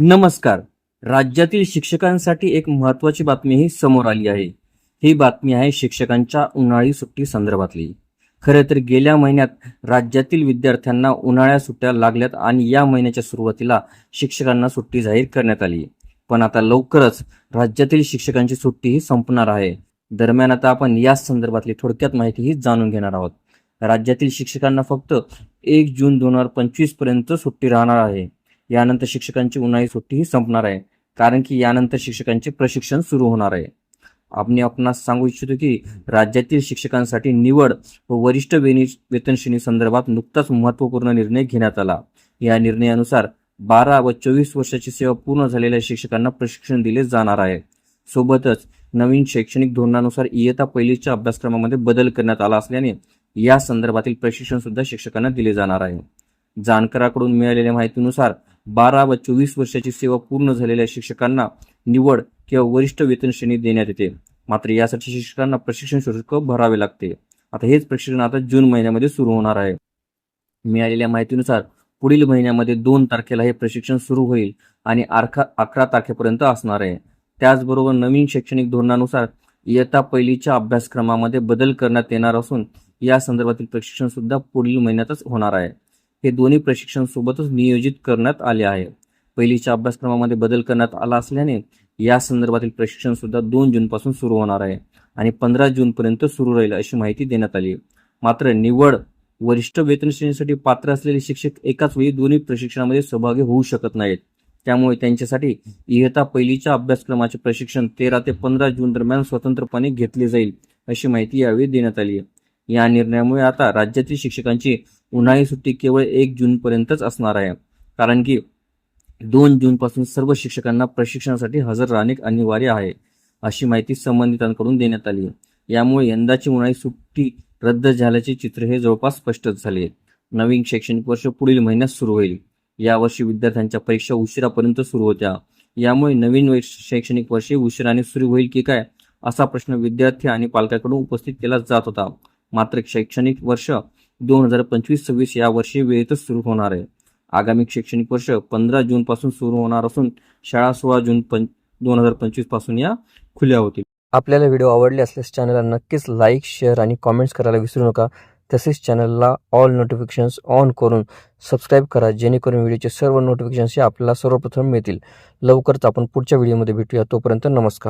नमस्कार. राज्यातील शिक्षकांसाठी एक महत्त्वाची बातमी ही समोर आली आहे. ही बातमी आहे शिक्षकांच्या उन्हाळी सुट्टी संदर्भातली. खरं तर गेल्या महिन्यात राज्यातील विद्यार्थ्यांना उन्हाळ्या सुट्ट्या लागल्यात आणि या महिन्याच्या सुरुवातीला शिक्षकांना सुट्टी जाहीर करण्यात आली. पण आता लवकरच राज्यातील शिक्षकांची सुट्टीही संपणार आहे. दरम्यान आता आपण या संदर्भातली थोडक्यात माहितीही जाणून घेणार आहोत. राज्यातील शिक्षकांना फक्त एक जून दोन हजार पंचवीसपर्यंत सुट्टी राहणार आहे. यानंतर शिक्षकांची उन्हाळी सुट्टी ही संपणार आहे. कारण की यानंतर शिक्षकांचे प्रशिक्षण सुरू होणार आहे. आपण आपणास सांगू इच्छितो की राज्यातील शिक्षकांसाठी निवड व वरिष्ठ वेनी वेतन श्रेणी संदर्भात नुकताच महत्त्वपूर्ण निर्णय घेण्यात आला. या निर्णयानुसार बारा व चोवीस वर्षाची सेवा पूर्ण झालेल्या शिक्षकांना प्रशिक्षण दिले जाणार आहे. सोबतच नवीन शैक्षणिक धोरणानुसार इयत्ता पहिलीच्या अभ्यासक्रमामध्ये बदल करण्यात आला असल्याने या संदर्भातील प्रशिक्षण सुद्धा शिक्षकांना दिले जाणार आहे. जानकराकडून मिळालेल्या माहितीनुसार बारा व चोवीस वर्षाची सेवा पूर्ण झालेल्या शिक्षकांना निवड किंवा वरिष्ठ वेतन श्रेणी देण्यात येते. मात्र यासाठी शिक्षकांना प्रशिक्षण शुल्क भरावे लागते. आता हेच प्रशिक्षण आता जून महिन्यामध्ये सुरू होणार आहे. मिळालेल्या माहितीनुसार पुढील महिन्यामध्ये दोन तारखेला हे प्रशिक्षण सुरू होईल आणि अकरा अकरा तारखेपर्यंत असणार आहे. त्याचबरोबर नवीन शैक्षणिक धोरणानुसार इयत्ता पहिलीच्या अभ्यासक्रमामध्ये बदल करण्यात येणार असून या संदर्भातील प्रशिक्षण सुद्धा पुढील महिन्यातच होणार आहे. हे दोन्ही प्रशिक्षण सोबतच नियोजित करण्यात आले आहे. पहिलीच्या अभ्यासक्रमामध्ये बदल करण्यात आला असल्याने या संदर्भातील प्रशिक्षण सुद्धा दोन जूनपासून सुरू होणार आहे आणि पंधरा जूनपर्यंत सुरू राहील अशी माहिती देण्यात आली. मात्र निवड वरिष्ठ वेतन श्रेणीसाठी पात्र असलेले शिक्षक एकाच वेळी दोन्ही प्रशिक्षणामध्ये सहभागी होऊ शकत नाहीत. त्यामुळे त्यांच्यासाठी इयता पहिलीच्या अभ्यासक्रमाचे प्रशिक्षण तेरा ते पंधरा जून दरम्यान स्वतंत्रपणे घेतले जाईल अशी माहिती यावेळी देण्यात आली आहे. या निर्णयामुळे आता राज्यातील शिक्षकांची उन्हाळी सुट्टी केवळ एक जूनपर्यंतच असणार आहे. कारण की दोन जूनपासून सर्व शिक्षकांना प्रशिक्षणासाठी हजर राहणे अनिवार्य आहे अशी माहिती संबंधितांकडून देण्यात आली. यामुळे यंदाची उन्हाळी सुट्टी रद्द झाल्याचे चित्र हे जवळपास स्पष्टच झाले. नवीन शैक्षणिक वर्ष पुढील महिन्यात सुरू होईल. यावर्षी विद्यार्थ्यांच्या परीक्षा उशिरापर्यंत सुरू होत्या. यामुळे नवीन शैक्षणिक वर्षे उशिराने सुरू होईल की काय असा प्रश्न विद्यार्थी आणि पालकांकडून उपस्थित केला जात होता. मात्र शैक्षणिक वर्ष दोन हजार पंचवीस सव्वीस या वर्षी वेळेतच सुरू होणार आहे. आगामी शैक्षणिक वर्ष पंधरा जून पासून सुरू होणार असून शाळा सोळा जून पं दोन हजार पंचवीसपासून या खुल्या होतील. आपल्याला व्हिडिओ आवडले असल्यास चॅनलला नक्कीच लाईक शेअर आणि कॉमेंट्स करायला विसरू नका. तसेच चॅनलला ऑल नोटिफिकेशन्स ऑन करून सबस्क्राईब करा जेणेकरून व्हिडिओचे सर्व नोटिफिकेशन्स हे आपल्याला सर्वप्रथम मिळतील. लवकरच आपण पुढच्या व्हिडिओमध्ये भेटूया. तोपर्यंत नमस्कार.